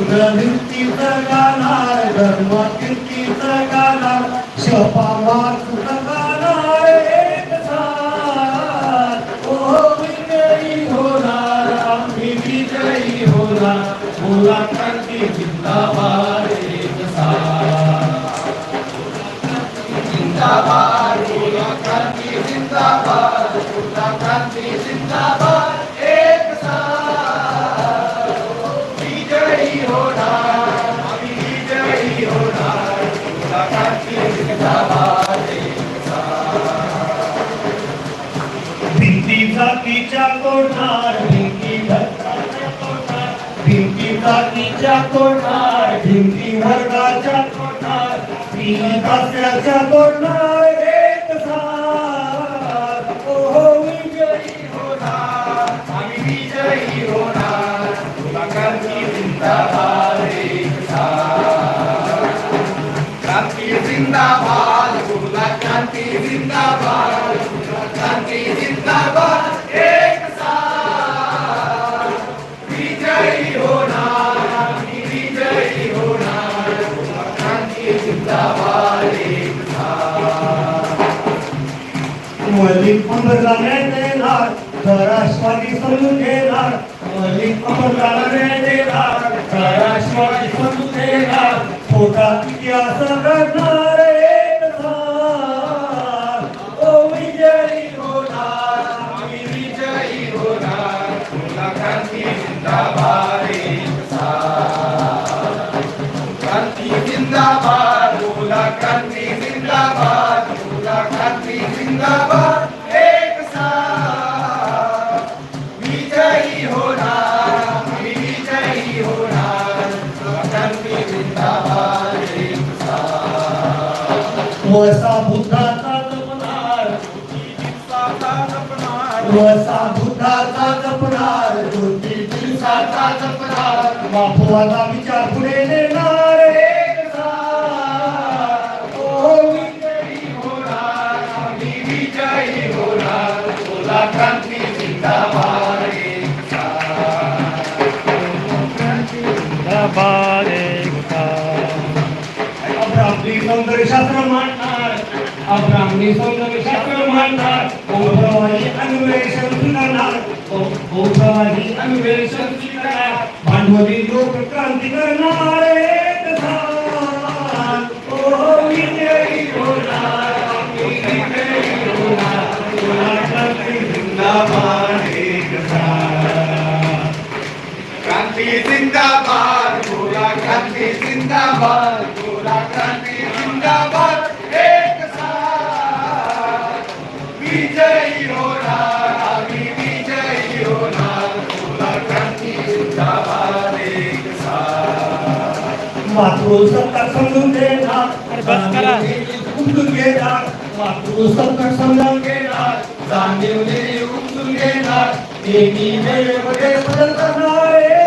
भिंतीचं गाणार धर्म कीर्तीचं गाणार शपावार गाणार एक साथ ओ विजयी होणार आम्ही विजयी होणार मुला क्रांती जिंदाबाद एक साथ जिंदाबाद मुला क्रांती जिंदाबाद मुला क्रांती जिंदाबाद भिंती जातीच्या कोठार भिंती धर्माच्या कोठार भिंती जातीच्या कोठार भिंती वर्गाच्या कोठार तीन भाषाच्या कोठार एक साथ. ओ विजयी होणार आम्ही विजयी होणार तुला क्रांती जिंदाबाद एक साथ. क्रांती जिंदाबाद तुला क्रांती जिंदाबाद क्रांती जिंदाबाद. मलिक अमरला न्याय देणार राष्ट्रवादी समजून घेणार मलिक अमरला घडणार वसा बुद्धाचा जपणार वसा बुद्धाचा जपणार दोन-तीन दिवसाचा जपणार बापुवाचा विचार पुढे अब्राहमनी सौंदर्यशास्त्र मांडणार अब्राहमनी सौंदर्यशास्त्र मांडणार बौद्धवादी अन्वेषण करणार बौद्धवादी अन्वेषण करणार भांडवली लोक क्रांती करणार. ओ होणार तुला क्रांती जिंदाबाद. क्रांती जिंदाबाद तुला क्रांती जिंदाबाद एक साथ। विजयी होणार आम्ही विजयी होणार तुला क्रांती जिंदाबाद एक साथ। मातृसत्ता समजून घेणार अरे बस करा. उमटून घेणार मातृसत्ता समजून घेणार जाणीव देवी उमटून घेणार नेहमी वेळेमध्ये बदल करणार.